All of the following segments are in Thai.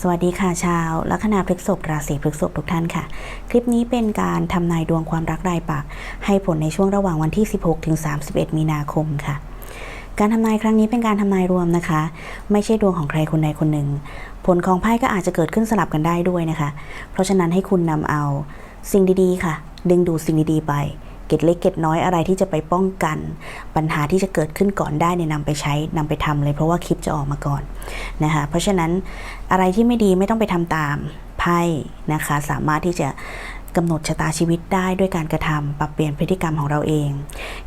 สวัสดีค่ะชาวลัคนาพฤกษภราศีพฤกษภทุกท่านค่ะ คลิปนี้เป็นการทำนายดวงความรักรายปัก ให้ผลในช่วงระหว่างวันที่ 16ถึง31 มีนาคมค่ะ การทำนายครั้งนี้เป็นการทำนายรวมนะคะ ไม่ใช่ดวงของใครคนใดคนหนึ่ง ผลของไพ่ก็อาจจะเกิดขึ้นสลับกันได้ด้วยนะคะ เพราะฉะนั้นให้คุณนำเอาสิ่งดีๆ ค่ะ ดึงดูดสิ่งดีๆไป เก็ดเล็กเก็ดน้อยอะไรที่จะไปป้องกัน ปัญหาที่จะเกิดขึ้นก่อนได้เนี่ยนำไปใช้นำไปทำเลย เพราะว่าคลิปจะออกมาก่อนนะคะเพราะฉะนั้นอะไรที่ไม่ดีไม่ต้องไปทำตามไพ่นะคะสามารถที่จะกำหนดชะตาชีวิตได้ด้วยการกระทำปรับเปลี่ยนพฤติกรรมของเราเอง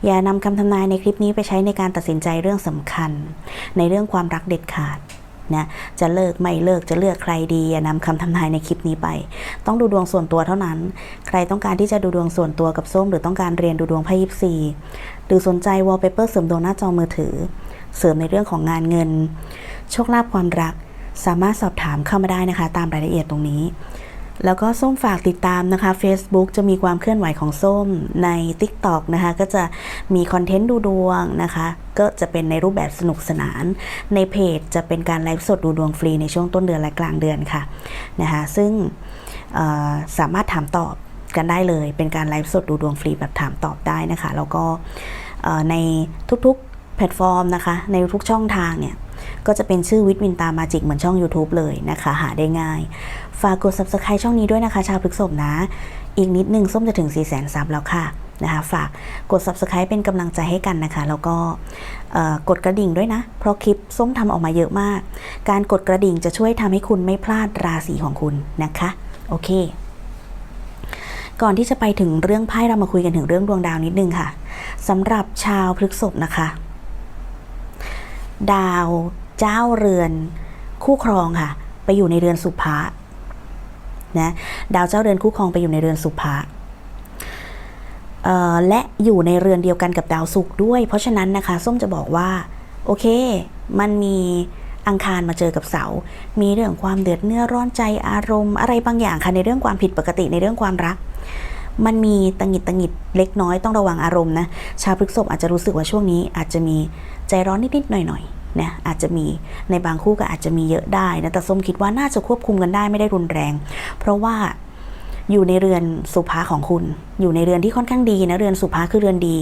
อย่านำคำทำนายในคลิปนี้ไปใช้ในการตัดสินใจเรื่องสำคัญ ในเรื่องความรักเด็ดขาด นะจะเลิกไม่เลิกจะเลือกใครดีนำนำคำทำนายในคลิปนี้ไป ต้องดูดวงส่วนตัวเท่านั้น ใครต้องการที่จะดูดวงส่วนตัวกับส้ม หรือต้องการเรียนดูดวงไพ่ยิปซีหรือสนใจวอลเปเปอร์เสริมดวงหน้าจอมือถือ เสริมในเรื่องของงานเงิน โชคลาภความรัก สามารถสอบถามเข้ามาได้นะคะ ตามรายละเอียดตรงนี้ แล้วก็ส้มฝากติดตามนะคะ Facebook จะมีความเคลื่อนไหวของส้มใน TikTok นะคะก็จะมีคอนเทนต์ดูดวงนะคะ ก็จะเป็นในรูปแบบสนุกสนาน ในเพจจะเป็นการไลฟ์สดดูดวงฟรีในช่วงต้นเดือนและกลางเดือนค่ะนะคะซึ่งสามารถถามตอบกันได้เลย เป็นการไลฟ์สดดูดวงฟรีแบบถามตอบได้นะคะ แล้วก็ในทุกๆแพลตฟอร์มนะคะ ในทุกช่องทางเนี่ย ก็จะเป็นชื่อวิทวินตามาจิกเหมือนช่อง YouTube เลยนะคะ หาได้ง่าย ฝากกด subscribe ช่องนี้ด้วยนะคะ ชาวพฤกษบนะ อีกนิดนึงส้มจะถึง4 0 0 0 0ซับแล้วค่ะนะคะฝากกด subscribe เป็นกำลังใจให้กันนะคะ แล้วก็กดกระดิ่งด้วยนะ เพราะคลิปส้มทำออกมาเยอะมาก การกดกระดิ่งจะช่วยทำให้คุณไม่พลาดราศีของคุณนะคะ โอเค ก่อนที่จะไปถึงเรื่องไพ่เรามาคุยกันถึงเรื่องดวงดาวนิดนึงค่ะสำหรับชาวพฤกษภนะคะ ดาว เจ้าเรือนคู่ครองค่ะ ไปอยู่ในเรือนสุภะนะดาวเจ้าเรือนคู่ครองไปอยู่ในเรือนสุภะและอยู่ในเรือนเดียวกันกับดาวศุกร์ด้วย เพราะฉะนั้นนะคะ ส้มจะบอกว่า โอเค มันมีอังคารมาเจอกับเสา มีเรื่องความเดือดเนื้อร้อนใจอารมณ์ อะไรบางอย่างค่ะในเรื่องความผิดปกติในเรื่องความรัก มันมีตังหิดตังหิดเล็กน้อยต้องระวังอารมณ์นะ ชาวพฤษภอาจจะรู้สึกว่าช่วงนี้อาจจะมีใจร้อนนิดๆหน่อยๆ นะอาจจะมีในบางคู่ก็อาจจะมีเยอะได้นะแต่ส้มคิดว่าน่าจะควบคุมกันได้ไม่ได้รุนแรง เพราะว่าอยู่ในเรือนสุภาของคุณ อยู่ในเรือนที่ค่อนข้างดีนะเรือนสุภาคือเรือนดี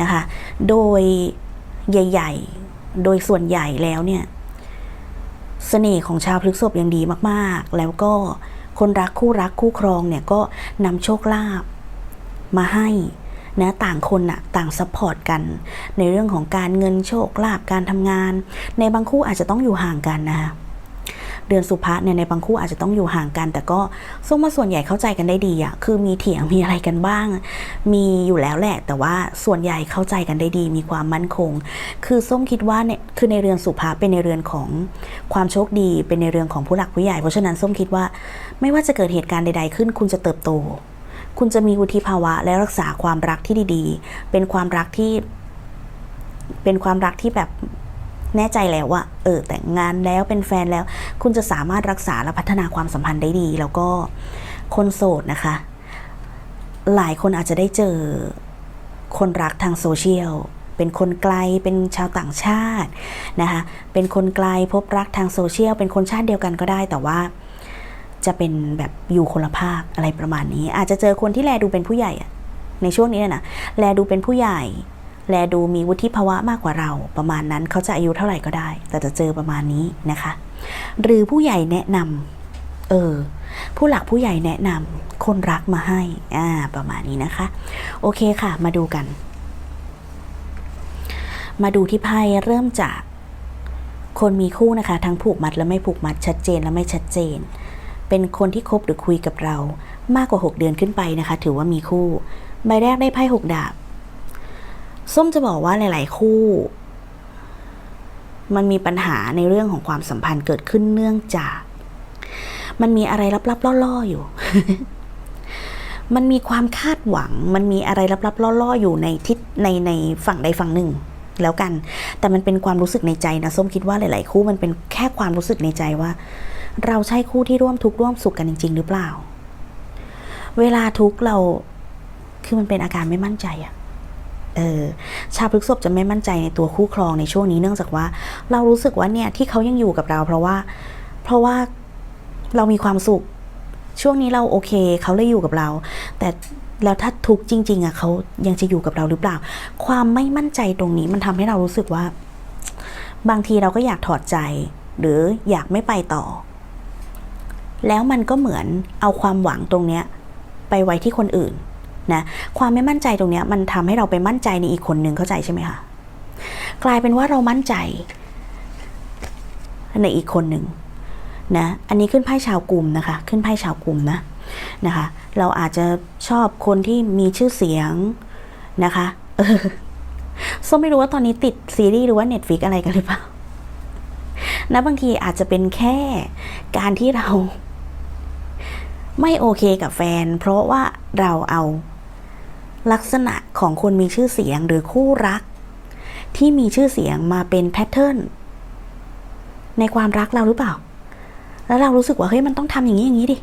นะคะ โดยใหญ่ ๆ โดยส่วนใหญ่แล้วเนี่ยเสน่ห์ของชาวพฤกษภยังดีมากๆ แล้วก็คนรักคู่รักคู่ครองเนี่ยก็นำโชคลาภมาให้ นะต่างคนน่ะต่างซัพพอร์ตกัน ในเรื่องของการเงินโชคลาภการทำงาน ในบางคู่อาจจะต้องอยู่ห่างกันนะคะเดือนสุภาเนี่ยในบางคู่อาจจะต้องอยู่ห่างกัน แต่ก็ส้มว่าส่วนใหญ่เข้าใจกันได้ดีอะคือมีเถียงมีอะไรกันบ้าง มีอยู่แล้วแหละ แต่ว่าส่วนใหญ่เข้าใจกันได้ดี มีความมั่นคง คือส้มคิดว่าเนี่ยคือในเรือนสุภาเป็นในเรือนของความโชคดี เป็นในเรือนของผู้หลักผู้ใหญ่เพราะฉะนั้นส้มคิดว่า ไม่ว่าจะเกิดเหตุการณ์ใด ๆ ขึ้นคุณจะเติบโต คุณจะมีวุฒิภาวะและรักษาความรักที่ดีๆ เป็นความรักที่ เป็นความรักที่แบบแน่ใจแล้วว่าเออแต่งงานแล้วเป็นแฟนแล้ว คุณจะสามารถรักษาและพัฒนาความสัมพันธ์ได้ดี แล้วก็คนโสดนะคะ หลายคนอาจจะได้เจอคนรักทางโซเชียลเป็นคนไกลเป็นชาวต่างชาตินะคะเป็นคนไกลพบรักทางโซเชียลเป็นคนชาติเดียวกันก็ได้แต่ว่า จะเป็นแบบอยู่คนละภาคอะไรประมาณนี้ อาจจะเจอคนที่แลดูเป็นผู้ใหญ่อะในช่วงนี้นะแลดูเป็นผู้ใหญ่ แลดูมีวุฒิภาวะมากกว่าเรา ประมาณนั้นเขาจะอายุเท่าไหร่ก็ได้ แต่จะเจอประมาณนี้นะคะ หรือผู้ใหญ่แนะนำเออ ผู้หลักผู้ใหญ่แนะนำคนรักมาให้อ่าประมาณนี้นะคะ โอเคค่ะ มาดูกัน มาดูที่ไพ่เริ่มจากคนมีคู่นะคะ ทั้งผูกมัดและไม่ผูกมัดชัดเจนและไม่ชัดเจน เป็นคนที่คบหรือคุยกับเรา มากกว่า 6 เดือนขึ้นไปนะคะ ถือว่ามีคู่ ใบแรกได้ไพ่หกดาบ ส้มจะบอกว่าหลาย ๆ คู่ มันมีปัญหาในเรื่องของความสัมพันธ์เกิดขึ้นเนื่องจาก มันมีอะไรลับๆล่อๆอยู่ มันมีความคาดหวัง มันมีอะไรลับๆล่อๆอยู่ในทิศในในฝั่งใดฝั่งหนึ่งแล้วกัน แต่มันเป็นความรู้สึกในใจนะ ส้มคิดว่าหลาย ๆ คู่มันเป็นแค่ความรู้สึกในใจว่า เราใช่คู่ที่ร่วมทุกข์ร่วมสุขกันจริง ๆ หรือเปล่า เวลาทุกข์เราคือมันเป็นอาการไม่มั่นใจอะเออชาพฤกษภจะไม่มั่นใจในตัวคู่ครองในช่วงนี้เนื่องจากว่า เรารู้สึกว่าเนี่ยที่เขายังอยู่กับเรา เพราะว่า เพราะว่าเรามีความสุข ช่วงนี้เราโอเค เขาเลยอยู่กับเรา แต่แล้วถ้าทุกข์จริง ๆอะเขายังจะอยู่กับเราหรือเปล่า ความไม่มั่นใจตรงนี้มันทำให้เรารู้สึกว่า บางทีเราก็อยากถอดใจ หรืออยากไม่ไปต่อ แล้วมันก็เหมือนเอาความหวังตรงเนี้ยไปไว้ที่คนอื่นนะความไม่มั่นใจตรงเนี้ยมันทำให้เราไปมั่นใจในอีกคนหนึ่งเข้าใจใช่ไหมคะกลายเป็นว่าเรามั่นใจในอีกคนหนึ่งนะอันนี้ขึ้นไพ่ชาวกลุ่มนะคะ ขึ้นไพ่ชาวกลุ่มนะนะคะ เราอาจจะชอบคนที่มีชื่อเสียงนะคะเออส้มไม่รู้ว่าตอนนี้ติดซีรีส์หรือว่าเน็ตฟิกอะไรกันหรือเปล่านะบางทีอาจจะเป็นแค่การที่เรา ไม่โอเคกับแฟน เพราะว่าเราเอาลักษณะของคนมีชื่อเสียงหรือคู่รัก ที่มีชื่อเสียงมาเป็นแพทเทิร์นในความรักเราหรือเปล่า แล้วเรารู้สึกว่าเฮ้ยมันต้องทำอย่างนี้อย่างนี้ดิ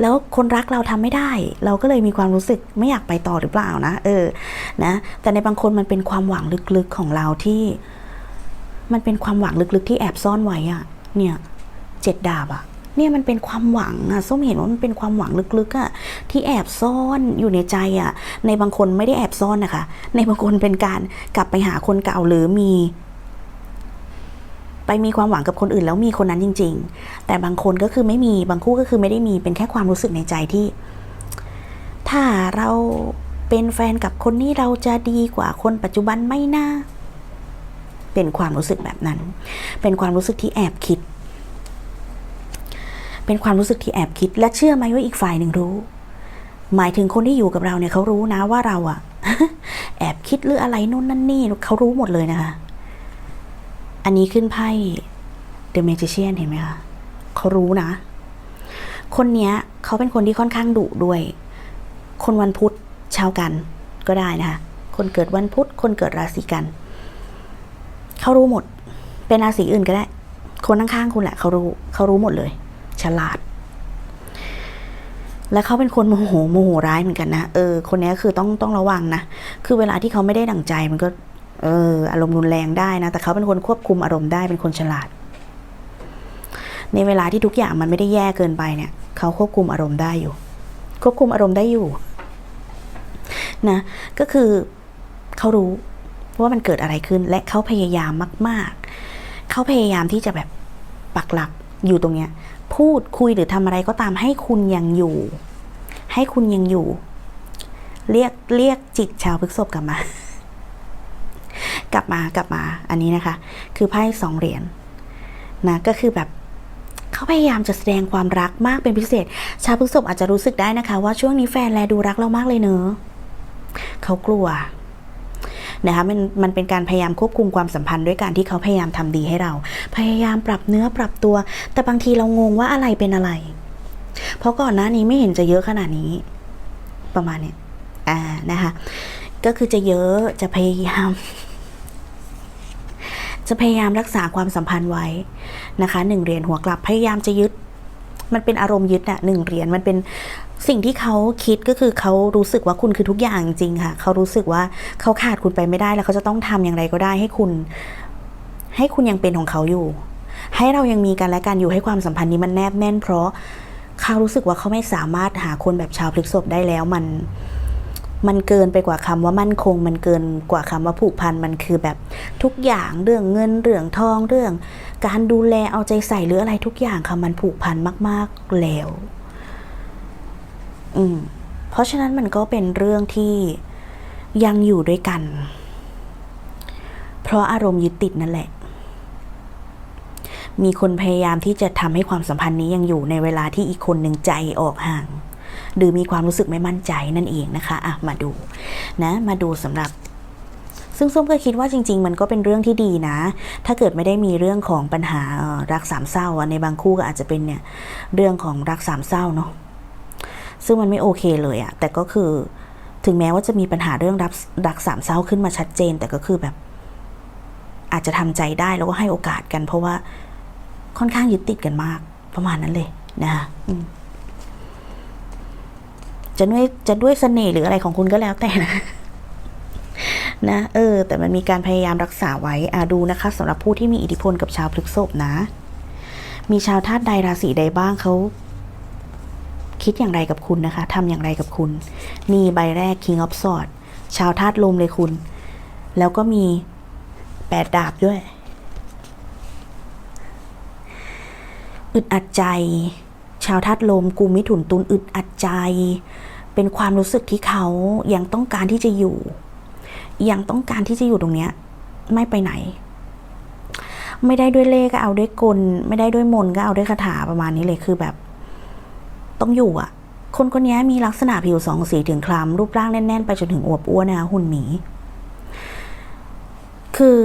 แล้วคนรักเราทำไม่ได้ เราก็เลยมีความรู้สึกไม่อยากไปต่อหรือเปล่านะ เออ นะ แต่ในบางคนมันเป็นความหวังลึกๆของเราที่ มันเป็นความหวังลึกๆที่แอบซ่อนไว้อะเนี่ย เจ็ดดาบอะ เนี่ยมันเป็นความหวังอะส้มเห็นว่ามันเป็นความหวังลึกๆอะที่แอบซ่อนอยู่ในใจอะในบางคนไม่ได้แอบซ่อนนะคะ ในบางคนเป็นการกลับไปหาคนเก่าหรือมี ไปมีความหวังกับคนอื่นแล้วมีคนนั้นจริง ๆ แต่บางคนก็คือไม่มีบางคู่ก็คือไม่ได้มีเป็นแค่ความรู้สึกในใจที่ ถ้าเราเป็นแฟนกับคนนี้เราจะดีกว่าคนปัจจุบันไม่น่าเป็นความรู้สึกแบบนั้น เป็นความรู้สึกที่แอบคิด เป็นความรู้สึกที่แอบคิด และเชื่อไหมว่าอีกฝ่ายหนึ่งรู้ หมายถึงคนที่อยู่กับเราเนี่ยเขารู้นะว่าเราอะแอบคิดหรืออะไรนู่นนั่นนี่เขารู้หมดเลยนะคะ อันนี้ขึ้นไพ่ The Magician เห็นไหมคะเขารู้นะ คนเนี้ยเขาเป็นคนที่ค่อนข้างดุด้วย คนวันพุธชาวกันก็ได้นะคะ คนเกิดวันพุธ คนเกิดราศีกัน เขารู้หมด เป็นราศีอื่นก็ได้ คนข้างๆคุณแหละเขารู้ เขารู้หมดเลย ฉลาด และเขาเป็นคนโมโหโมโหร้ายเหมือนกันนะเออคนนี้คือต้องต้องระวังนะคือเวลาที่เขาไม่ได้ดั่งใจมันก็เอออารมณ์รุนแรงได้นะ แต่เขาเป็นคนควบคุมอารมณ์ได้เป็นคนฉลาด ในเวลาที่ทุกอย่างมันไม่ได้แย่เกินไปเนี่ย เขาควบคุมอารมณ์ได้อยู่ ควบคุมอารมณ์ได้อยู่นะก็คือเขารู้ว่ามันเกิดอะไรขึ้นและเขาพยายามมาก ๆ เขาพยายามที่จะแบบปักหลักอยู่ตรงเนี้ย พูดคุยหรือทำอะไรก็ตามให้คุณยังอยู่ ให้คุณยังอยู่ เรียกเรียกจิตชาวพฤกษบกลับมา กลับมากลับมา อันนี้นะคะ คือไพ่สองเหรียญนะก็คือแบบเขาพยายามจะแสดงความรักมากเป็นพิเศษ ชาวพฤษภอาจจะรู้สึกได้นะคะ ว่าช่วงนี้แฟนแลดูรักเรามากเลยเนอะเขากลัว นะคะมันมันเป็นการพยายามควบคุมความสัมพันธ์ด้วยการที่เขาพยายามทำดีให้เรา พยายามปรับเนื้อปรับตัว แต่บางทีเรางงว่าอะไรเป็นอะไร เพราะก่อนหน้านี้ไม่เห็นจะเยอะขนาดนี้ ประมาณเนี้ยอ่านะคะก็คือจะเยอะจะพยายามจะพยายามรักษาความสัมพันธ์ไว้นะคะหนึ่งเหรียญหัวกลับพยายามจะยึด มันเป็นอารมณ์ยึดอะหนึ่งเหรียญมันเป็น สิ่งที่เขาคิดก็คือเขารู้สึกว่าคุณคือทุกอย่างจริงค่ะ เขารู้สึกว่าเขาขาดคุณไปไม่ได้แล้วเขาจะต้องทำอย่างไรก็ได้ให้คุณ ให้คุณยังเป็นของเขาอยู่ ให้เรายังมีกันและกันอยู่ให้ความสัมพันธ์นี้มันแนบแน่น เพราะเขารู้สึกว่าเขาไม่สามารถหาคนแบบชาวพฤกษภได้แล้วมัน มันเกินไปกว่าคำว่ามั่นคง มันเกินกว่าคำว่าผูกพันมันคือแบบทุกอย่างเรื่องเงินเรื่องทองเรื่อง การดูแลเอาใจใส่หรืออะไรทุกอย่างค่ะมันผูกพันมาก ๆแล้ว อืม เพราะฉะนั้นมันก็เป็นเรื่องที่ยังอยู่ด้วยกัน เพราะอารมณ์ยึดติดนั่นแหละ มีคนพยายามที่จะทำให้ความสัมพันธ์นี้ยังอยู่ในเวลาที่อีกคนหนึ่งใจออกห่าง หรือมีความรู้สึกไม่มั่นใจนั่นเองนะคะ อะ มาดูนะ มาดูสำหรับซึ่งส้มก็คิดว่าจริง ๆ มันก็เป็นเรื่องที่ดีนะ ถ้าเกิดไม่ได้มีเรื่องของปัญหารักสามเศร้าในบางคู่ก็อาจจะเป็นเนี่ยเรื่องของรักสามเศร้าเนาะ ซึ่งมันไม่โอเคเลยอะแต่ก็คือถึงแม้ว่าจะมีปัญหาเรื่องรักรักสามเศร้าขึ้นมาชัดเจน แต่ก็คือแบบ อาจจะทำใจได้แล้วก็ให้โอกาสกัน เพราะว่าค่อนข้างยึดติดกันมาก ประมาณนั้นเลยนะคะจะด้วยจะด้วยเสน่ห์หรืออะไรของคุณก็แล้วแต่นะนะเออ แต่มันมีการพยายามรักษาไว้อาดูนะคะสำหรับผู้ที่มีอิทธิพลกับชาวพฤกษภนะ มีชาวธาตุใดราศีใดบ้างเขา คิดอย่างไรกับคุณนะคะทำอย่างไรกับคุณ นี่ใบแรก King of Swords ชาวธาตุลมเลยคุณ แล้วก็มีแปดดาบด้วยอึดอัดใจ ชาวธาตุลมกุมมิถุนตุลอึดอัดใจ เป็นความรู้สึกที่เขายังต้องการที่จะอยู่ ยังต้องการที่จะอยู่ตรงเนี้ยไม่ไปไหน ไม่ได้ด้วยเลขก็เอาด้วยกล ไม่ได้ด้วยมนก็เอาด้วยคาถาประมาณนี้เลยคือแบบ ต้องอยู่อะคนคนนี้มีลักษณะผิวสองสีถึงคล้ำรูปร่างแน่น ๆ ไปจนถึงอวบอ้วนนะคะหุ่นหมี คือ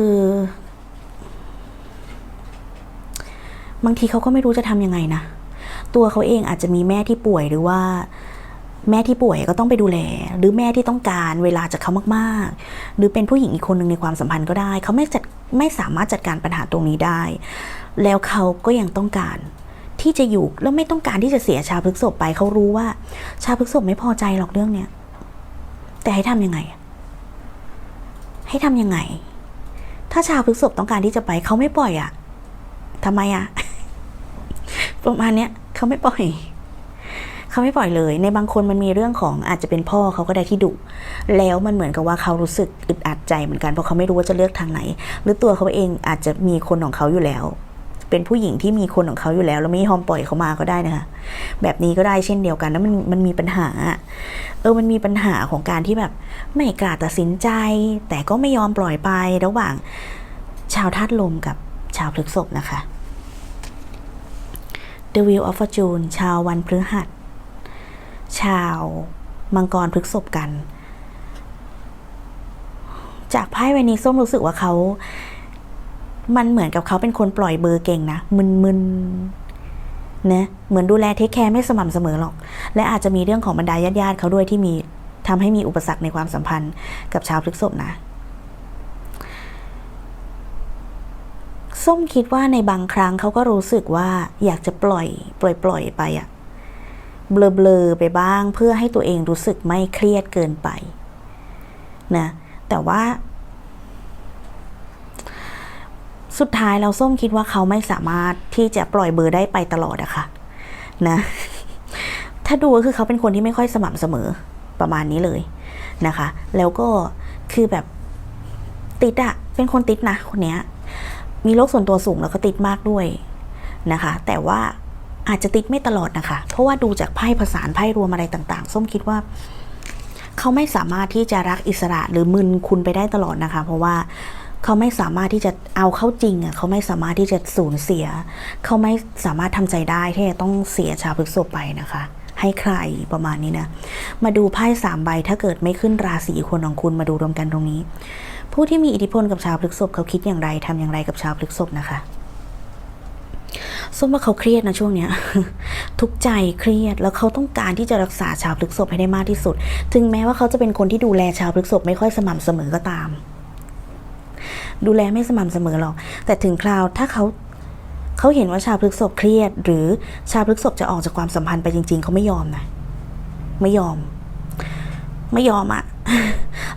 บางทีเขาก็ไม่รู้จะทำยังไงนะ ตัวเขาเองอาจจะมีแม่ที่ป่วยหรือว่าแม่ที่ป่วยก็ต้องไปดูแล หรือแม่ที่ต้องการเวลาจากเขามากๆ หรือเป็นผู้หญิงอีกคนหนึ่งในความสัมพันธ์ก็ได้ เขาไม่จัดไม่สามารถจัดการปัญหาตรงนี้ได้ แล้วเขาก็ยังต้องการ ที่จะอยู่แล้วไม่ต้องการที่จะเสียชาวพฤกษบไปเขารู้ว่า ชาวพฤกษบไม่พอใจหรอกเรื่องเนี้ยแต่ให้ทำยังไง ให้ทำยังไง ถ้าชาวพฤกษบต้องการที่จะไปเขาไม่ปล่อยอะทำไมอะประมาณเนี้ยเขาไม่ปล่อยเขาไม่ปล่อยเลย ในบางคนมันมีเรื่องของอาจจะเป็นพ่อเขาก็ได้ที่ดุแล้วมันเหมือนกับว่าเขารู้สึกอึดอัดใจเหมือนกันเพราะเขาไม่รู้ว่าจะเลือกทางไหน หรือตัวเขาเองอาจจะมีคนของเขาอยู่แล้ว เป็นผู้หญิงที่มีคนของเขาอยู่แล้ว แล้วไม่ยอมปล่อยเขามาก็ได้นะคะ แบบนี้ก็ได้เช่นเดียวกัน แล้วมันมันมีปัญหา เออ มันมีปัญหาของการที่แบบไม่กล้าตัดสินใจ แต่ก็ไม่ยอมปล่อยไประหว่างชาวธาตุลมกับชาวพฤกษภนะคะ The Wheel of Fortune ชาววันพฤหัส ชาวมังกรพฤกษภกัน จากไพ่ใบนี้ส้มรู้สึกว่าเขา มันเหมือนกับเขาเป็นคนปล่อยเบอร์เก่งนะ มึนๆนะเหมือนดูแลเทคแคร์ไม่สม่ำเสมอหรอก และอาจจะมีเรื่องของบรรดาญาติๆเขาด้วยที่มีทำให้มีอุปสรรคในความสัมพันธ์กับชาวพฤกษภนะส้มคิดว่าในบางครั้งเขาก็รู้สึกว่าอยากจะปล่อย ปล่อยปล่อยไปอะเบลอเบลอๆไปบ้างเพื่อให้ตัวเองรู้สึกไม่เครียดเกินไปนะแต่ว่า สุดท้ายเราส้มคิดว่าเขาไม่สามารถที่จะปล่อยเบอร์ได้ไปตลอดอะค่ะนะ ถ้าดูก็คือเขาเป็นคนที่ไม่ค่อยสม่ำเสมอประมาณนี้เลยนะคะ แล้วก็คือแบบติดอะเป็นคนติดนะคนเนี้ย มีโรคส่วนตัวสูงแล้วก็ติดมากด้วยนะคะ แต่ว่าอาจจะติดไม่ตลอดนะคะ เพราะว่าดูจากไพ่ผสานไพ่รวมอะไรต่างๆ ส้มคิดว่า เขาไม่สามารถที่จะรักอิสระหรือมึนคุณไปได้ตลอดนะคะ เพราะว่า เขาไม่สามารถที่จะเอาเข้าจริงอะเขาไม่สามารถที่จะสูญเสีย เขาไม่สามารถทำใจได้ที่จะต้องเสียชาวพฤกษภไปนะคะ ให้ใครประมาณนี้นะ มาดูไพ่สามใบถ้าเกิดไม่ขึ้นราศีคนของคุณมาดูรวมกันตรงนี้ ผู้ที่มีอิทธิพลกับชาวพฤกษภเขาคิดอย่างไรทำอย่างไรกับชาวพฤกษภนะคะส้มว่าเขาเครียดนะช่วงเนี้ย ทุกใจเครียดแล้วเขาต้องการที่จะรักษาชาวพฤกษภให้ได้มากที่สุด ถึงแม้ว่าเขาจะเป็นคนที่ดูแลชาวพฤกษภไม่ค่อยสม่ำเสมอก็ตาม ดูแลไม่สม่ำเสมอหรอก แต่ถึงคราวถ้าเขาเขาเห็นว่าชาวพฤกษภเครียด หรือชาวพฤกษภจะออกจากความสัมพันธ์ไปจริง ๆ เขาไม่ยอมนะ ไม่ยอม ไม่ยอมอะ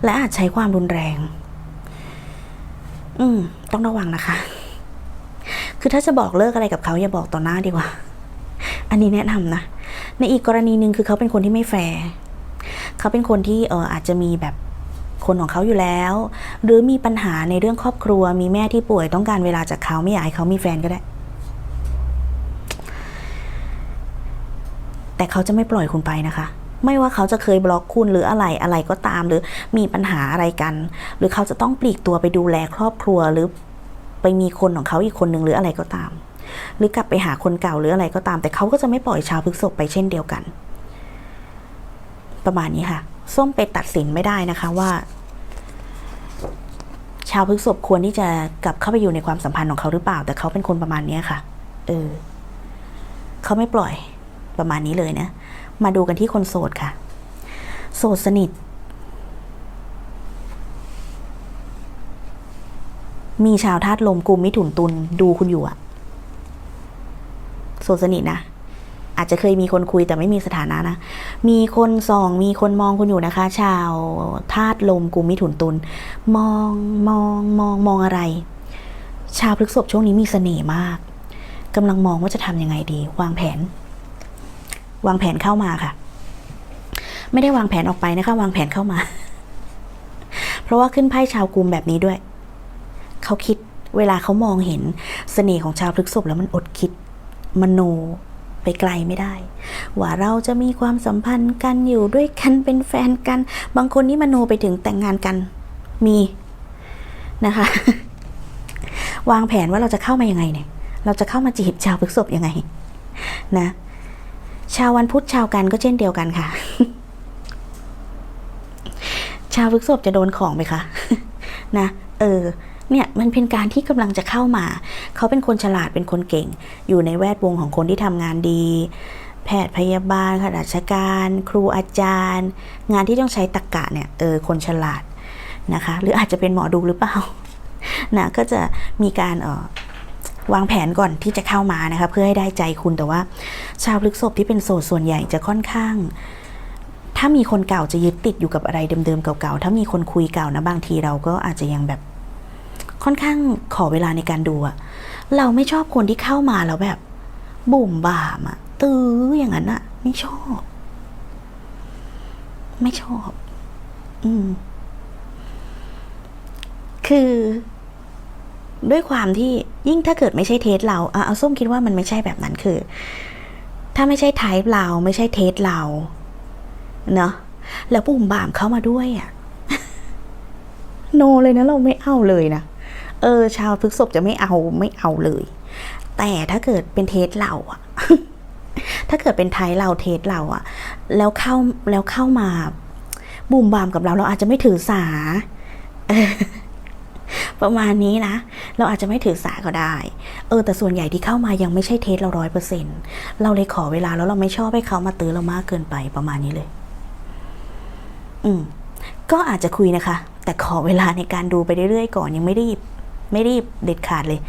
และอาจใช้ความรุนแรง อืม ต้องระวังนะคะ คือถ้าจะบอกเลิกอะไรกับเขาอย่าบอกต่อหน้าดีกว่า อันนี้แนะนำนะ ในอีกกรณีหนึ่งคือเขาเป็นคนที่ไม่แฟร์เขาเป็นคนที่เอออาจจะมีแบบ คนของเขาอยู่แล้ว หรือมีปัญหาในเรื่องครอบครัว มีแม่ที่ป่วยต้องการเวลาจากเขาไม่อยากให้เขามีแฟนก็ได้ แต่เขาจะไม่ปล่อยคุณไปนะคะ ไม่ว่าเขาจะเคยบล็อกคุณหรืออะไรอะไรก็ตาม หรือมีปัญหาอะไรกัน หรือเขาจะต้องปลีกตัวไปดูแลครอบครัวหรือไปมีคนของเขาอีกคนหนึ่งหรืออะไรก็ตาม หรือกลับไปหาคนเก่าหรืออะไรก็ตาม แต่เขาก็จะไม่ปล่อยชาวพฤกษภไปเช่นเดียวกัน ประมาณนี้ค่ะ ส้มไปตัดสินไม่ได้นะคะว่า ชาวพฤกษภควรที่จะกลับเข้าไปอยู่ในความสัมพันธ์ของเขาหรือเปล่า แต่เขาเป็นคนประมาณนี้ค่ะ เออเขาไม่ปล่อยประมาณนี้เลยนะ มาดูกันที่คนโสดค่ะ โสดสนิท มีชาวธาตุลมกลุ่มมิถุนตุลดูคุณอยู่อะโสดสนิทนะ อาจจะเคยมีคนคุยแต่ไม่มีสถานะนะ มีคนส่อง มีคนมองคุณอยู่นะคะ ชาวธาตุลมกุมมิถุนตุลมองมองมองมองอะไร ชาวพฤกษภช่วงนี้มีเสน่ห์มากกำลังมองว่าจะทำยังไงดี วางแผน วางแผนเข้ามาค่ะ ไม่ได้วางแผนออกไปนะคะ วางแผนเข้ามา เพราะว่าขึ้นไพ่ชาวกุมแบบนี้ด้วย เขาคิดเวลาเขามองเห็นเสน่ห์ของชาวพฤกษภแล้วมันอดคิด มโน ไปไกลไม่ได้ ว่าเราจะมีความสัมพันธ์กันอยู่ด้วยกันเป็นแฟนกัน บางคนนี่มโนไปถึงแต่งงานกันมีนะคะ วางแผนว่าเราจะเข้ามายังไงเนี่ย เราจะเข้ามาจีบชาวพฤกษภยังไงนะชาววันพุธชาวกันก็เช่นเดียวกันค่ะ ชาวพฤกษภจะโดนของไหมคะนะเออ เนี่ยมันเป็นการที่กำลังจะเข้ามา เขาเป็นคนฉลาดเป็นคนเก่ง อยู่ในแวดวงของคนที่ทำงานดี แพทย์พยาบาลข้าราชการ ครูอาจารย์ งานที่ต้องใช้ตรกกะเนี่ยเออคนฉลาดนะคะ หรืออาจจะเป็นหมอดูหรือเปล่านะก็จะมีการเออวางแผนก่อนที่จะเข้ามานะคะเพื่อให้ได้ใจคุณแต่ว่า ชาวพฤกษภที่เป็นโสดส่วนใหญ่จะค่อนข้าง ถ้ามีคนเก่าจะยึดติดอยู่กับอะไรเดิมๆเก่าๆถ้ามีคนคุยเก่านะบางทีเราก็อาจจะยังแบบ ค่อนข้างขอเวลาในการดูอะเราไม่ชอบคนที่เข้ามาแล้วแบบบุ่มบ่ามอะตื้ออย่างนั้นอะไม่ชอบ ไม่ชอบ อืม คือด้วยความที่ยิ่งถ้าเกิดไม่ใช่เทสเราอะเอาส้มคิดว่ามันไม่ใช่แบบนั้นคือ ถ้าไม่ใช่ไทป์เราไม่ใช่เทสเราเนาะแล้วปุ่มบ่ามเข้ามาด้วยอะ่ะ โนเลยนะเราไม่เอาเลยนะ เออ ชาวพฤกษภจะไม่เอาไม่เอาเลย แต่ถ้าเกิดเป็นเทสเราอะถ้าเกิดเป็นไทยเราเทสเราอะแล้วเข้าแล้วเข้ามาบุ่มบามกับเรา เราอาจจะไม่ถือสา ประมาณนี้นะ เราอาจจะไม่ถือสาก็ได้ เออ แต่ส่วนใหญ่ที่เข้ามายังไม่ใช่เทสเราร้อยเปอร์เซ็นเราเลยขอเวลาแล้วเราไม่ชอบให้เขามาตื้อเรามากเกินไปประมาณนี้เลย อืมก็อาจจะคุยนะคะ แต่ขอเวลาในการดูไปเรื่อยๆก่อนยังไม่รีบ ไม่รีบเด็ดขาดเลย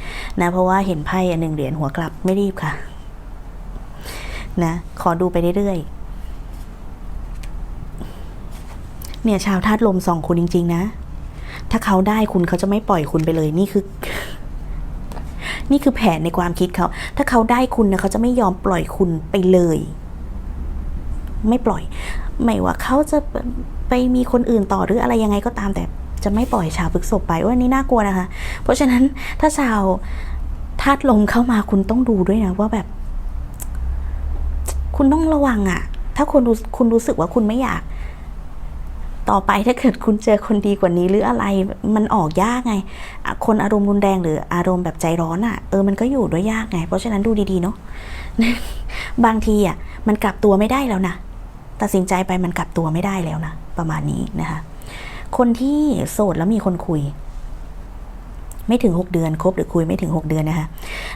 นะเพราะว่าเห็นไพ่อันหนึ่งเหรียญหัวกลับไม่รีบค่ะนะขอดูไปเรื่อยๆเนี่ยชาวธาตุลมส่องคุณจริง ๆ นะ ถ้าเขาได้คุณเขาจะไม่ปล่อยคุณไปเลยนี่คือ นี่คือแผนในความคิดเขา ถ้าเขาได้คุณนะเขาจะไม่ยอมปล่อยคุณไปเลย ไม่ปล่อย ไม่ว่าเขาจะไปมีคนอื่นต่อหรืออะไรยังไงก็ตามแต่ จะไม่ปล่อยชาวพฤกษภไปว่านี่น่ากลัวนะคะ เพราะฉะนั้นถ้าชาวธาตุลมเข้ามาคุณต้องดูด้วยนะว่าแบบ คุณต้องระวังอะถ้าคุณรู้คุณรู้สึกว่าคุณไม่อยาก ต่อไปถ้าเกิดคุณเจอคนดีกว่านี้หรืออะไรมันออกยากไง คนอารมณ์รุนแรงหรืออารมณ์แบบใจร้อนอะ่ะเออมันก็อยู่ด้วยยากไง เพราะฉะนั้นดูดีๆเนาะบางทีอะมันกลับตัวไม่ได้แล้วนะตัดสินใจไปมันกลับตัวไม่ได้แล้วนะ ประมาณนี้นะคะ คนที่โสดแล้วมีคนคุย ไม่ถึง 6 เดือนคบหรือคุยไม่ถึง 6 เดือนนะคะ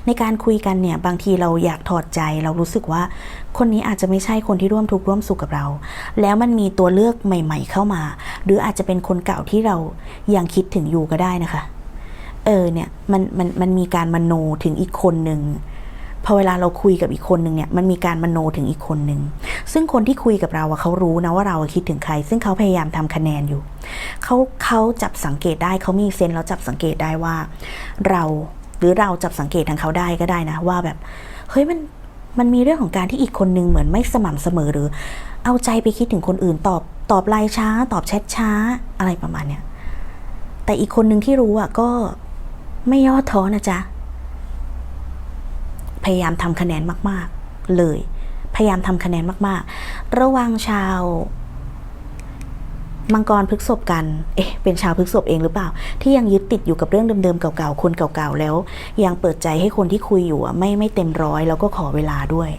ในการคุยกันเนี่ยบางทีเราอยากถอดใจเรารู้สึกว่า คนนี้อาจจะไม่ใช่คนที่ร่วมทุกข์ร่วมสุขกับเรา แล้วมันมีตัวเลือกใหม่ ๆ เข้ามา หรืออาจจะเป็นคนเก่าที่เรายังคิดถึงอยู่ก็ได้นะคะ เออเนี่ยมันมันมันมีการมโนถึงอีกคนหนึ่งพอเวลาเราคุยกับอีกคนหนึ่งเนี่ยมันมีการมโนถึงอีกคนหนึ่งซึ่งคนที่คุยกับเราอะเขารู้นะว่าเราคิดถึงใคร ซึ่งเขาพยายามทำคะแนนอยู่ เขาเขาจับสังเกตได้เขามีเซนส์แล้วจับสังเกตได้ว่า เราหรือเราจับสังเกตทางเขาได้ก็ได้นะว่าแบบเฮ้ยมันมันมีเรื่องของการที่อีกคนนึงเหมือนไม่สม่ำเสมอหรือ เอาใจไปคิดถึงคนอื่นตอบตอบไลน์ช้า ตอบแชทช้าอะไรประมาณเนี้ยแต่อีกคนนึงที่รู้อะก็ไม่ย่อท้อนะจ๊ะพยายามทำคะแนนมาก ๆ เลย พยายามทำคะแนนมาก ๆ ระวังชาว มังกรพฤกษบกัน เอ๊ะ เป็นชาวพฤกษบเองหรือเปล่า ที่ยังยึดติดอยู่กับเรื่องเดิมๆเก่าๆ คนเก่าๆ แล้ว ยังเปิดใจให้คนที่คุยอยู่ไม่ไม่เต็มร้อยแล้วก็ขอเวลาด้วย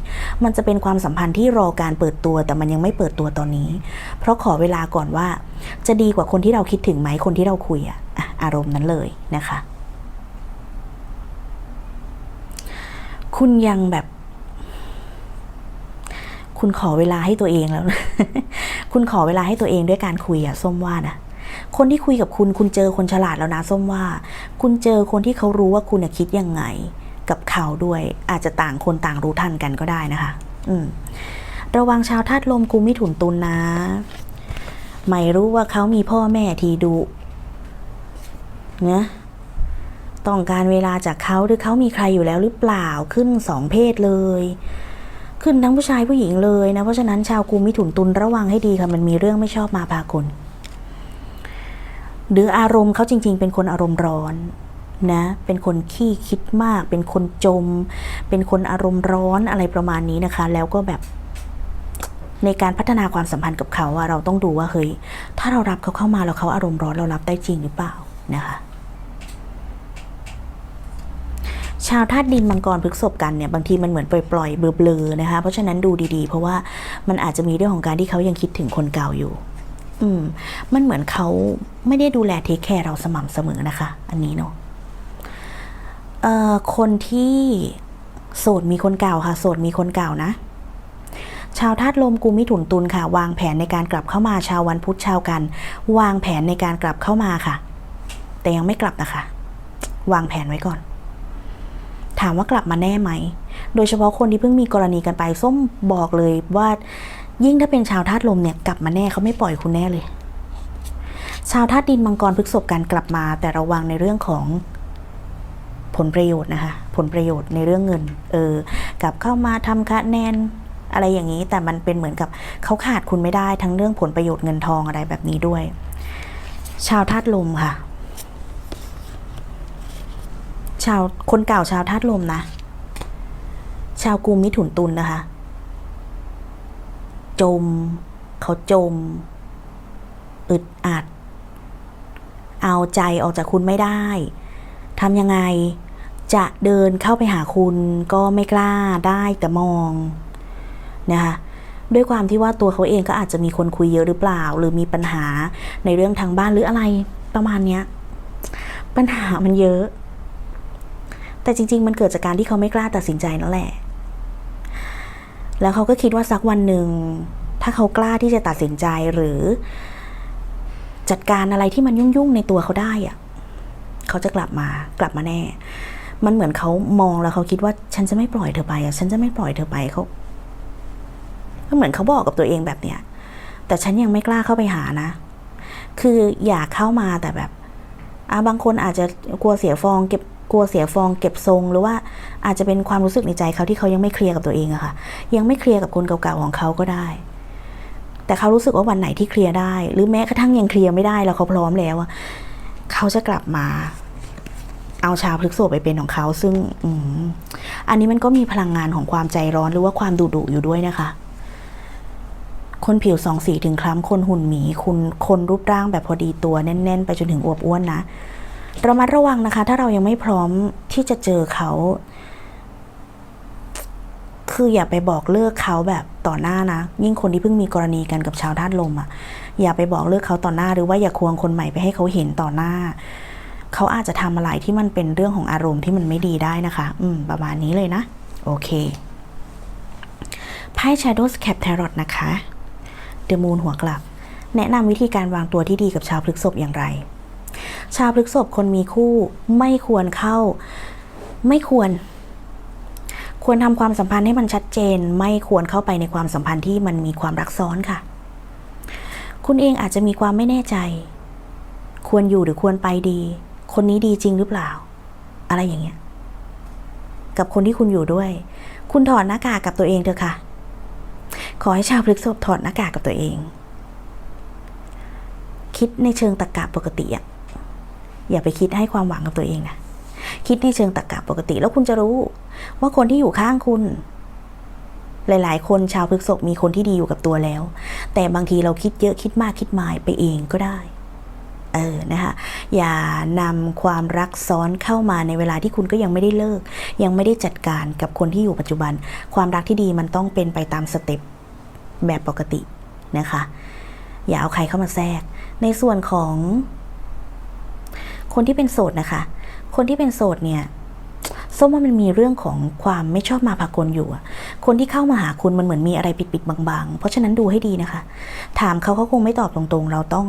มันจะเป็นความสัมพันธ์ที่รอการเปิดตัวแต่มันยังไม่เปิดตัวตอนนี้ เพราะขอเวลาก่อนว่า จะดีกว่าคนที่เราคิดถึงไหมคนที่เราคุยอะอารมณ์นั้นเลยนะคะ คุณยังแบบ คุณขอเวลาให้ตัวเองแล้ว คุณขอเวลาให้ตัวเองด้วยการคุยอะส้มว่านะคนที่คุยกับคุณคุณเจอคนฉลาดแล้วนะส้มว่า คุณเจอคนที่เขารู้ว่าคุณน่ะคิดยังไง กับเขาด้วย อาจจะต่างคนต่างรู้ทันกันก็ได้นะคะ อืมระวังชาวธาตุลมกุมมิถุนตุลนะ ไม่รู้ว่าเขามีพ่อแม่ที่ดุเนะต้องการเวลาจากเขาหรือเขามีใครอยู่แล้วหรือเปล่าขึ้นสองเพศเลย ขึ้นทั้งผู้ชายผู้หญิงเลยนะ เพราะฉะนั้นชาวกุมมิถุนตุลระวังให้ดีค่ะมันมีเรื่องไม่ชอบมาพากลหรืออารมณ์เขาจริง ๆ เป็นคนอารมณ์ร้อนนะ เป็นคนขี้คิดมาก เป็นคนจม เป็นคนอารมณ์ร้อนอะไรประมาณนี้นะคะ แล้วก็แบบในการพัฒนาความสัมพันธ์กับเขาเราต้องดูว่าเฮ้ยถ้าเรารับเขาเข้ามาแล้วเขาอารมณ์ร้อนเรารับได้จริงหรือเปล่านะคะ ชาวธาตุดินมังกรพฤกษบกันเนี่ยบางทีมันเหมือนปล่อยๆเบลอๆนะคะ เพราะฉะนั้นดูดีๆ เพราะว่ามันอาจจะมีเรื่องของการที่เขายังคิดถึงคนเก่าอยู่ อืม มันเหมือนเขาไม่ได้ดูแลเทคแคร์เราสม่ำเสมอนะคะ อันนี้เนาะเอ่อคนที่โสดมีคนเก่าค่ะ โสดมีคนเก่านะ ชาวธาตุลมกุมมิถุนตุลค่ะ วางแผนในการกลับเข้ามาชาววันพุธชาวกัน วางแผนในการกลับเข้ามาค่ะ แต่ยังไม่กลับนะคะ วางแผนไว้ก่อน ถามว่ากลับมาแน่ไหม โดยเฉพาะคนที่เพิ่งมีกรณีกันไปส้มบอกเลยว่ายิ่งถ้าเป็นชาวธาตุลมเนี่ยกลับมาแน่เขาไม่ปล่อยคุณแน่เลย ชาวธาตุดินมังกรพฤกษบกันกลับมา แต่ระวังในเรื่องของผลประโยชน์นะคะผลประโยชน์ในเรื่องเงิน เออกลับเข้ามาทำคะแนนอะไรอย่างนี้ แต่มันเป็นเหมือนกับเขาขาดคุณไม่ได้ทั้งเรื่องผลประโยชน์เงินทองอะไรแบบนี้ด้วย ชาวธาตุลมค่ะ ชาวคนเก่าชาวธาตุลมนะ ชาวกุมมิถุนตุลนะคะ จม เขาจม อึดอัด เอาใจออกจากคุณไม่ได้ทำยังไงจะเดินเข้าไปหาคุณก็ไม่กล้าได้แต่มองนะคะด้วยความที่ว่าตัวเขาเองก็อาจจะมีคนคุยเยอะหรือเปล่า หรือมีปัญหาในเรื่องทางบ้านหรืออะไรประมาณเนี้ย ปัญหามันเยอะ แต่จริง ๆ มันเกิดจากการที่เขาไม่กล้าตัดสินใจนั่นแหละ แล้วเขาก็คิดว่าสักวันหนึ่ง ถ้าเขากล้าที่จะตัดสินใจหรือ จัดการอะไรที่มันยุ่งๆในตัวเขาได้อะเขาจะกลับมากลับมาแน่ มันเหมือนเขามองแล้วเขาคิดว่าฉันจะไม่ปล่อยเธอไปอะฉันจะไม่ปล่อยเธอไปเขาก็เหมือนเขาบอกกับตัวเองแบบเนี้ย แต่ฉันยังไม่กล้าเข้าไปหานะ คืออยากเข้ามาแต่แบบอะบางคนอาจจะกลัวเสียฟองเก็บ กลัวเสียฟองเก็บทรงหรือว่าอาจจะเป็นความรู้สึกในใจเขาที่เขายังไม่เคลียร์กับตัวเองอะค่ะ ยังไม่เคลียร์กับคนเก่าๆของเขาก็ได้ แต่เขารู้สึกว่าวันไหนที่เคลียร์ได้ หรือแม้กระทั่งยังเคลียร์ไม่ได้แล้วเขาพร้อมแล้วอะเขาจะกลับมา เอาชาวพฤกษบไปเป็นของเขา ซึ่งอืมอันนี้มันก็มีพลังงานของความใจร้อนหรือว่าความดุดุอยู่ด้วยนะคะคนผิวสองสีถึงคล้ำคนหุ่นหมีคุณคนรูปร่างแบบพอดีตัวแน่น ๆ ไปจนถึงอวบอ้วนนะ ระมัดระวังนะคะ ถ้าเรายังไม่พร้อมที่จะเจอเขา คืออย่าไปบอกเลิกเขาแบบต่อหน้านะ ยิ่งคนที่เพิ่งมีกรณีกันกับชาวธาตุลมอะ่ะ อย่าไปบอกเลิกเขาต่อหน้า หรือว่าอย่าควงคนใหม่ไปให้เขาเห็นต่อหน้า เขาอาจจะทำอะไรที่มันเป็นเรื่องของอารมณ์ที่มันไม่ดีได้นะคะ อืม ประมาณนี้เลยนะ โอเคไพ่ Shadows Cap Tarot นะคะ The Moon หัวกลับ แนะนำวิธีการวางตัวที่ดีกับชาวพฤษภอย่างไร ชาวพฤษภคนมีคู่ไม่ควรเข้า ไม่ควร ควรทำความสัมพันธ์ให้มันชัดเจน ไม่ควรเข้าไปในความสัมพันธ์ที่มันมีความรักซ้อนค่ะ คุณเองอาจจะมีความไม่แน่ใจ ควรอยู่หรือควรไปดี คนนี้ดีจริงหรือเปล่า อะไรอย่างเงี้ย กับคนที่คุณอยู่ด้วย คุณถอดหน้ากากกับตัวเองเถอะค่ะ ขอให้ชาวพฤษภถอดหน้ากากกับตัวเองคิดในเชิงตรรกะปกติอะ อย่าไปคิดให้ความหวังกับตัวเองนะคิดในเชิงตรรกะปกติ แล้วคุณจะรู้ ว่าคนที่อยู่ข้างคุณ หลาย ๆ คนชาวพฤษภมีคนที่ดีอยู่กับตัวแล้ว แต่บางทีเราคิดเยอะคิดมากคิดมายไปเองก็ได้เออนะคะอย่านำความรักซ้อนเข้ามาในเวลาที่คุณก็ยังไม่ได้เลิก ยังไม่ได้จัดการกับคนที่อยู่ปัจจุบัน ความรักที่ดีมันต้องเป็นไปตามสเต็ปแบบปกตินะคะ อย่าเอาใครเข้ามาแทรก ในส่วนของ คนที่เป็นโสดนะคะ คนที่เป็นโสดเนี่ยส้มว่ามันมีเรื่องของความไม่ชอบมาพากลอยู่คนที่เข้ามาหาคุณมันเหมือนมีอะไรปิดๆบางๆ เพราะฉะนั้นดูให้ดีนะคะ ถามเขาเขาคงไม่ตอบตรงๆ เราต้อง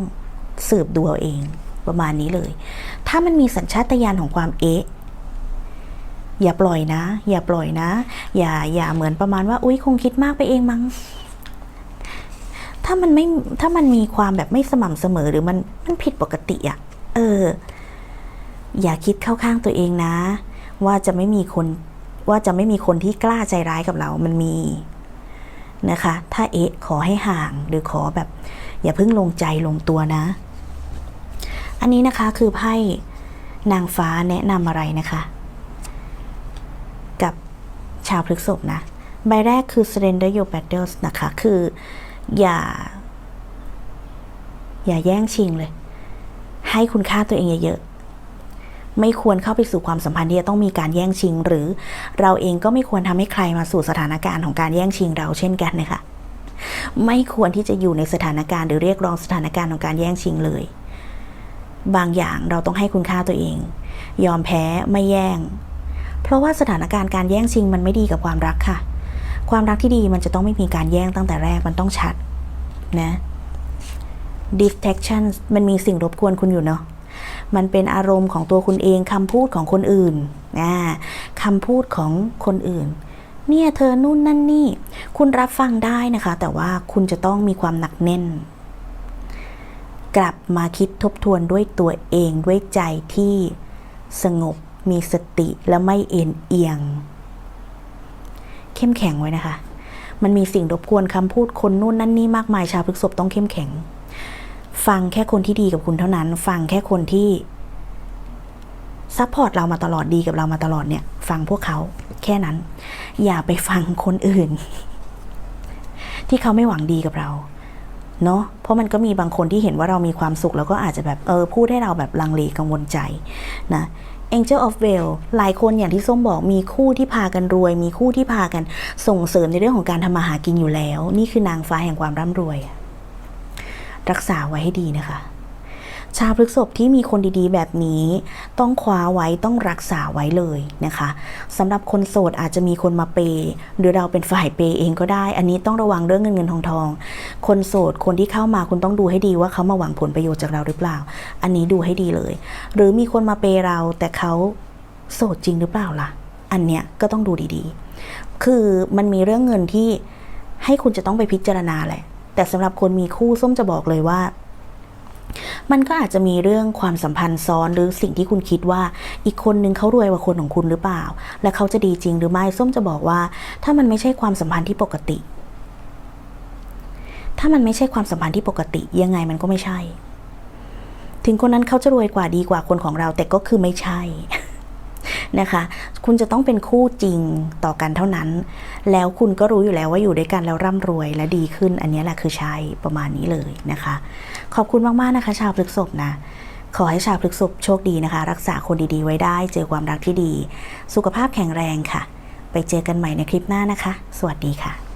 สืบดูเอาเองประมาณนี้เลย ถ้ามันมีสัญชาตญาณของความเอ๊ะอย่าปล่อยนะ อย่าปล่อยนะ อย่าอย่าเหมือนประมาณว่า อุ้ยคงคิดมากไปเองมั้งถ้ามันไม่ถ้ามันมีความแบบไม่สม่ำเสมอหรือมันมันผิดปกติอะ่ะ เออ อย่าคิดเข้าข้างตัวเองนะ ว่าจะไม่มีคนว่าจะไม่มีคนที่กล้าใจร้ายกับเรามันมีนะคะ ถ้าเอะขอให้ห่างหรือขอแบบ อย่าเพิ่งลงใจลงตัวนะ อันนี้นะคะคือไพ่นางฟ้าแนะนำอะไรนะคะ กับชาวพฤกษภนะ ใบแรกคือ surrender your battles นะคะ คืออย่า อย่าแย่งชิงเลย ให้คุณค่าตัวเองเยอะ ไม่ควรเข้าไปสู่ความสัมพันธ์ที่จะต้องมีการแย่งชิง หรือเราเองก็ไม่ควรทำให้ใครมาสู่สถานการณ์ของการแย่งชิงเราเช่นกันนะคะไม่ควรที่จะอยู่ในสถานการณ์หรือเรียกร้องสถานการณ์ของการแย่งชิงเลย บางอย่างเราต้องให้คุณค่าตัวเอง ยอมแพ้ไม่แย่ง เพราะว่าสถานการณ์การแย่งชิงมันไม่ดีกับความรักค่ะ ความรักที่ดีมันจะต้องไม่มีการแย่งตั้งแต่แรกมันต้องชัดนะ distraction มันมีสิ่งรบกวนคุณอยู่เนาะ มันเป็นอารมณ์ของตัวคุณเองคำพูดของคนอื่นนะคำพูดของคนอื่น เนี่ยเธอนู่นนั่นนี่ คุณรับฟังได้นะคะ แต่ว่าคุณจะต้องมีความหนักแน่น กลับมาคิดทบทวนด้วยตัวเองด้วยใจที่สงบมีสติและไม่เอ็นเอียง เข้มแข็งไว้นะคะ มันมีสิ่งรบกวนคำพูดคนนู่นนั่นนี่มากมายชาวพฤกษภต้องเข้มแข็ง ฟังแค่คนที่ดีกับคุณเท่านั้น ฟังแค่คนที่ซัพพอร์ตเรามาตลอดดีกับเรามาตลอดเนี่ย ฟังพวกเขาแค่นั้น อย่าไปฟังคนอื่น ที่เขาไม่หวังดีกับเราเนาะเพราะมันก็มีบางคนที่เห็นว่าเรามีความสุข แล้วก็อาจจะแบบเออพูดให้เราแบบลังเลกังวลใจนะ Angel of w e l l หลายคนอย่างที่ส้มบอกมีคู่ที่พากันรวย มีคู่ที่พากันส่งเสริมในเรื่องของการทำมาหากินอยู่แล้ว นี่คือนางฟ้าแห่งความร่ำรวย รักษาไว้ให้ดีนะคะ ชาวพฤกษภที่มีคนดีๆ แบบนี้ ต้องคว้าไว้ต้องรักษาไว้เลยนะคะสำหรับคนโสดอาจจะมีคนมาเปย์หรือเราเป็นฝ่ายเปย์เองก็ได้ อันนี้ต้องระวังเรื่องเงินเงินทองทอง คนโสดคนที่เข้ามาคุณต้องดูให้ดีว่าเขามาหวังผลประโยชน์จากเราหรือเปล่า อันนี้ดูให้ดีเลย หรือมีคนมาเปย์เราแต่เขาโสดจริงหรือเปล่าล่ะ อันเนี้ยก็ต้องดูดีๆ คือมันมีเรื่องเงินที่ให้คุณจะต้องไปพิจารณาแหละ แต่สำหรับคนมีคู่ส้มจะบอกเลยว่า มันก็อาจจะมีเรื่องความสัมพันธ์ซ้อนหรือสิ่งที่คุณคิดว่าอีกคนนึงเขารวยกว่าคนของคุณหรือเปล่า และเขาจะดีจริงหรือไม่ส้มจะบอกว่า ถ้ามันไม่ใช่ความสัมพันธ์ที่ปกติ ถ้ามันไม่ใช่ความสัมพันธ์ที่ปกติ ยังไงมันก็ไม่ใช่ ถึงคนนั้นเขาจะรวยกว่าดีกว่าคนของเราแต่ก็คือไม่ใช่ นะคะ คุณจะต้องเป็นคู่จริงต่อกันเท่านั้น แล้วคุณก็รู้อยู่แล้วว่าอยู่ด้วยกันแล้วร่ำรวยและดีขึ้น อันนี้แหละคือใช่ประมาณนี้เลยนะคะ ขอบคุณมากๆนะคะ ชาวพฤกษบนะขอให้ชาวพฤกษบโชคดีนะคะ รักษาคนดีๆไว้ได้ เจอความรักที่ดี สุขภาพแข็งแรงค่ะ ไปเจอกันใหม่ในคลิปหน้านะคะ สวัสดีค่ะ